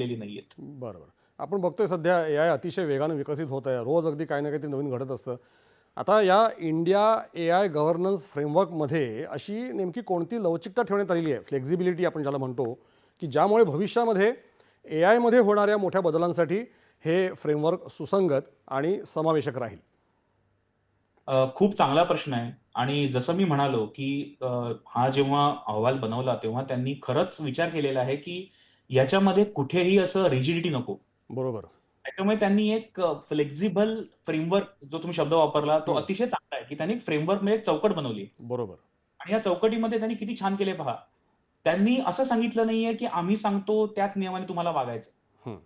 दिलेली नाहीयेत. बरं बरं आपण बघतोय सध्या ए आय अतिशय वेगानं विकसित होत आहे. रोज अगदी काही ना काही नवीन घडत असतं. आता या इंडिया ए आय गव्हर्नन्स फ्रेमवर्कमध्ये अशी नेमकी कोणती लवचिकता ठेवण्यात आलेली आहे? फ्लेक्झिबिलिटी आपण ज्याला म्हणतो की ज्यामुळे भविष्यामध्ये ए आयमध्ये होणाऱ्या मोठ्या बदलांसाठी हे फ्रेमवर्क सुसंगत आणि समावेशक राहील. खूप चांगला प्रश्न आहे. आणि जसं मी म्हणालो की हा जेव्हा अहवाल बनवला तेव्हा त्यांनी खरंच विचार केलेला आहे की याच्यामध्ये कुठेही असं रिजिडिटी नको. बरोबर. त्याच्यामुळे त्यांनी एक फ्लेक्झिबल फ्रेमवर्क जो तुम्ही शब्द वापरला तो हं. अतिशय चांगला आहे की त्यांनी फ्रेमवर्क म्हणजे एक चौकट बनवली. बरोबर. आणि या चौकटीमध्ये त्यांनी किती छान केले पहा. त्यांनी असं सांगितलं नाहीये की आम्ही सांगतो त्याच नियमाने तुम्हाला वागायचं. हं.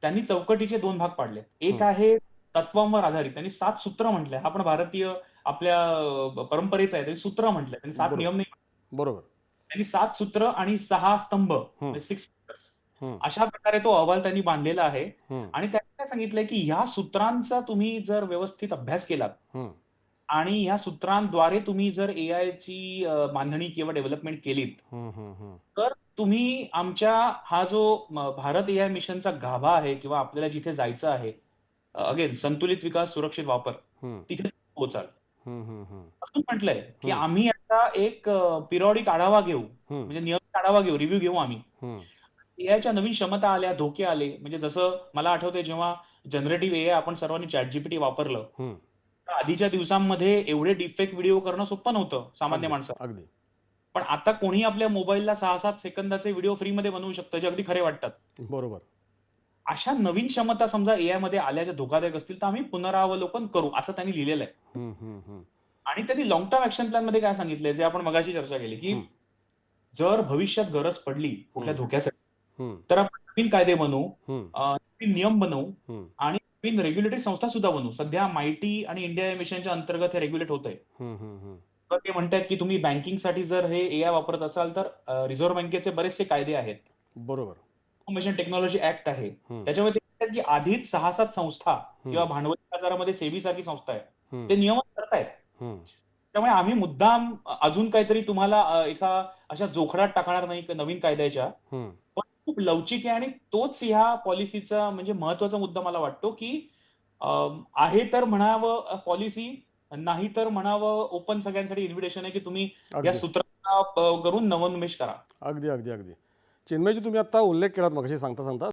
त्यांनी चौकटीचे दोन भाग पाडले एक. आहे तत्वांवर आधारित. त्यांनी सात सूत्र म्हटलंय. हा पण भारतीय आपल्या परंपरेचा आहे. त्यांनी सूत्र म्हटलंय. त्यांनी सात. नियम नाही बरोबर. त्यांनी सात सूत्र आणि सहा स्तंभ. सिक्स पिलर्स हं. अशा प्रकारे तो अहवाल त्यांनी बांधलेला आहे. आणि त्यांनी काय सांगितलंय की ह्या सूत्रांचा तुम्ही जर व्यवस्थित अभ्यास केलात. आणि ह्या सूत्रांद्वारे तुम्ही जर एआय ची बांधणी किंवा डेव्हलपमेंट केलीत. तर तुम्ही आमच्या हा जो भारत एआय मिशनचा गाभा आहे किंवा आपल्याला जिथे जायचं आहे अगेन संतुलित विकास सुरक्षित वापर. तिथे पोहोचाल. असं म्हटलंय की. आम्ही याचा एक पिरियॉडिक आढावा घेऊ. म्हणजे नियमित आढावा घेऊ रिव्ह्यू घेऊ आम्ही. एआयच्या नवीन क्षमता आल्या धोके आले. म्हणजे जसं मला आठवतंय जेव्हा जनरेटिव्ह एआय आपण सर्वांनी चॅट जीपीटी वापरलं आधीच्या दिवसांमध्ये एवढे डिफेक्ट व्हिडिओ करणं सोपं नव्हतं सामान्य माणसं अगदी. पण आता कोणी आपल्या मोबाईलला सहा सात सेकंदाचे व्हिडिओ फ्रीमध्ये बनवू शकतं जे अगदी खरे वाटतात. बरोबर. अशा नवीन क्षमता समजा एआयमध्ये आल्या ज्या धोकादायक असतील तर आम्ही पुनरावलोकन करू असं त्यांनी लिहिलेलं आहे. आणि त्यांनी लॉंग टर्म ऍक्शन प्लॅनमध्ये काय सांगितलंय जे आपण मगाशी चर्चा केली की. जर भविष्यात गरज पडली कुठल्या. धोक्यासाठी. तर आपण नवीन कायदे बनवू नवीन नियम बनवू. आणि नवीन रेग्युलेटरी संस्था सुद्धा बनवू सध्या मायटी आणि इंडिया मिशनच्या अंतर्गत हे रेग्युलेट होत आहे. तर ते म्हणतात की तुम्ही बँकिंगसाठी जर हे एआय वापरत असाल तर रिझर्व्ह बँकेचे बरेचसे कायदे आहेत बरोबर इन्फॉर्मेशन टेक्नॉलॉजी ऍक्ट आहे. त्याच्यामध्ये की आधीच सहा सात संस्था किंवा. भांडवली बाजारामध्ये सेबी सारखी संस्था आहे. ते नियमन करतायत. त्यामुळे आम्ही मुद्दाम अजून काहीतरी तुम्हाला एका अशा जोखडात टाकणार नाही क- नवीन कायद्याच्या. पण खूप लवचिक आहे आणि तोच ह्या पॉलिसीचा म्हणजे महत्त्वाचा मुद्दा मला वाटतो की आहे तर म्हणावं पॉलिसी नाही तर म्हणावं ओपन सगळ्यांसाठी इन्व्हिटेशन आहे की तुम्ही या सूत्रांना करून नवोन्मेष करा अगदी अगदी अगदी चिन्मयजी तुम्ही आता उल्लेख केलात मगाशी सांगता सांगता.